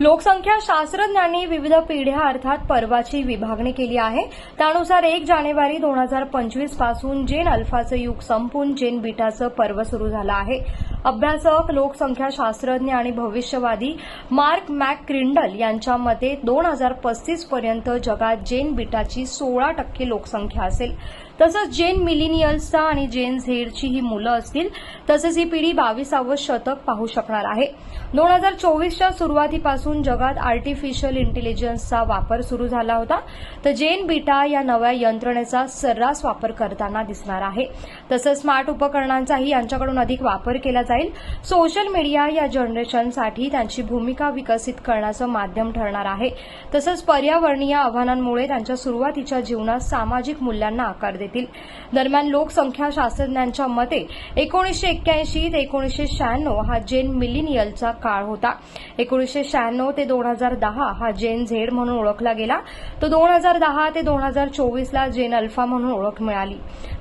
लोकसंख्या शास्त्रज्ञांनी विविध पिढ्या अर्थात पर्वाची विभागणी केली आहे. त्यानुसार एक जानेवारी दोन हजार पंचवीसपासून जेन अल्फाचं युग संपून जेन बीटाचं पर्व सुरू झालं आहे. अभ्यासक लोकसंख्या शास्त्रज्ञ आणि भविष्यवादी मार्क मॅक क्रिंडल यांच्या मते दोन हजार पस्तीस पर्यंत जगात जेन बीटाची सोळा टक्के लोकसंख्या असेल. तसंच जेन मिलिनियल्सचा आणि जेन झेडची ही मुलं असतील तसंच ही पिढी बावीसावं शतक पाहू शकणार आहे. दोन हजार चोवीसच्या सुरुवातीपासून जगात आर्टिफिशियल इंटेलिजन्सचा वापर सुरू झाला होता. तर जेन बीटा या नव्या यंत्रणेचा सर्रास वापर करताना दिसणार आहे. तसंच स्मार्ट उपकरणांचाही यांच्याकडून अधिक वापर केला जाईल. सोशल मीडिया या जनरेशनसाठी त्यांची भूमिका विकसित करण्याचं माध्यम ठरणार आहे. तसंच पर्यावरणीय आव्हानांमुळे त्यांच्या सुरुवातीच्या जीवनात सामाजिक मूल्यांना आकार देईल देतील दरम्यान लोकसंख्या शास्त्रज्ञांच्या मते एकोणीसशे एक्क्याऐंशी ते एकोणीसशे शहाण्णव हा जेन मिलिनियलचा काळ होता. एकोणीसशे शहाण्णव ते दोन हजार दहा हा जेन झेड म्हणून ओळखला गेला. तर दोन हजार दहा ते दोन हजार चोवीसला जेन अल्फा म्हणून ओळख मिळाली.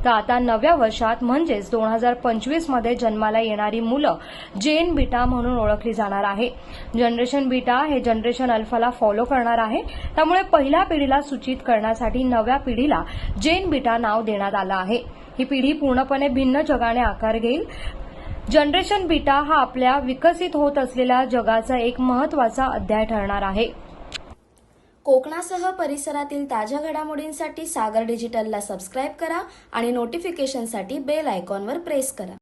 तर आता नव्या वर्षात म्हणजेच दोन हजार पंचवीसमध्ये जन्माला येणारी मुलं जेन बीटा म्हणून ओळखली जाणार आहे. जनरेशन बीटा हे जनरेशन अल्फाला फॉलो करणार आहे. त्यामुळे पहिल्या पिढीला सूचित करण्यासाठी नव्या पिढीला जेन बीटा नाव नाव देण्यात आलं आहे. ही पिढी पूर्णपणे भिन्न जगाने आकार घेईल. जनरेशन बीटा हा आपल्या विकसित होत असलेल्या जगाचा एक महत्त्वाचा अध्याय ठरणार आहे. कोकणासह परिसरातील ताज्या घडामोडींसाठी सागर डिजिटलला सबस्क्राईब करा आणि नोटिफिकेशनसाठी बेल आयकॉनवर प्रेस करा.